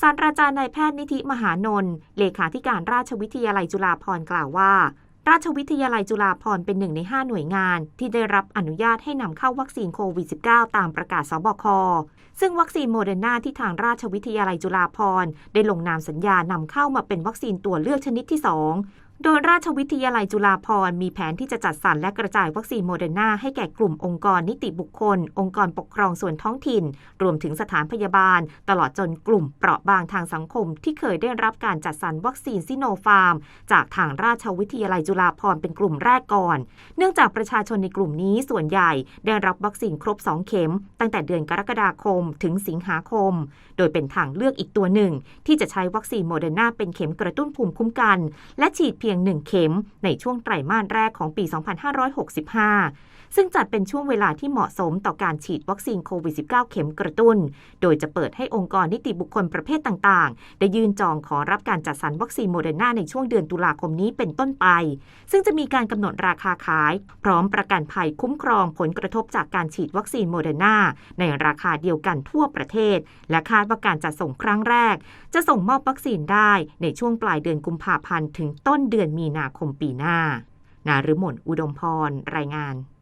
ศาสตราจารย์นายแพทย์นิธิมหานนท์เลขาธิการราชวิทยาลัยจุฬาภรณ์กล่าวว่า ราชวิทยาลัยจุฬาภรณ์เป็นหนึ่งใน 5 หน่วยงาน ที่ได้รับอนุญาตให้นำเข้าวัคซีนโควิด -19 ตามประกาศสบค ซึ่งวัคซีนโมเดอร์นาที่ทางราชวิทยาลัยจุฬาภรณ์ได้ลงนามสัญญานำเข้ามาเป็นวัคซีนตัวเลือกชนิดที่ 2 โดยราชวิทยาลัยจุฬาภรณ์มีแผนที่จะจัดสรรและกระจายวัคซีนโมเดอร์นาให้แก่กลุ่มองค์กรนิติบุคคล องค์กรปกครองส่วนท้องถิ่น รวมถึงสถานพยาบาล ตลอดจนกลุ่มเปราะบางทางสังคม ที่เคยได้รับการจัดสรรวัคซีนซิโนฟาร์ม จากทางราชวิทยาลัยจุฬาภรณ์เป็นกลุ่มแรกก่อน เนื่องจากประชาชนในกลุ่มนี้ส่วนใหญ่ได้รับวัคซีนครบ 2 เข็ม ตั้งแต่เดือนกรกฎาคม ถึงสิงหาคม โดยเป็นทางเลือกอีกตัวหนึ่ง ที่จะใช้วัคซีนโมเดอร์นาเป็นเข็มกระตุ้นภูมิคุ้มกัน และฉีดเพียงียง 1 เข็ม ในช่วงไตรมาสแรกของปี 2565 ซึ่งจัดเป็นช่วงเวลาที่เหมาะสมต่อการฉีดวัคซีนโควิด -19 เข็มกระตุ้น โดยจะเปิดให้องค์กรนิติบุคคลประเภทต่าง ๆ ได้ยื่นจองขอรับการจัดสรรวัคซีนโมเดอร์นาในช่วงเดือนตุลาคมนี้เป็นต้นไป ซึ่งจะมีการกำหนดราคาขาย พร้อมประกันภัยคุ้มครองผลกระทบจากการฉีดวัคซีนโมเดอร์นาในราคาเดียวกันทั่วประเทศ และคาดว่าการจัดส่งครั้งแรก จะส่งมอบวัคซีนได้ในช่วงปลายเดือนกุมภาพันธ์ถึงต้นเดืดือนมีนาคมปีหน้า นาฤมลอุดมพร รายงาน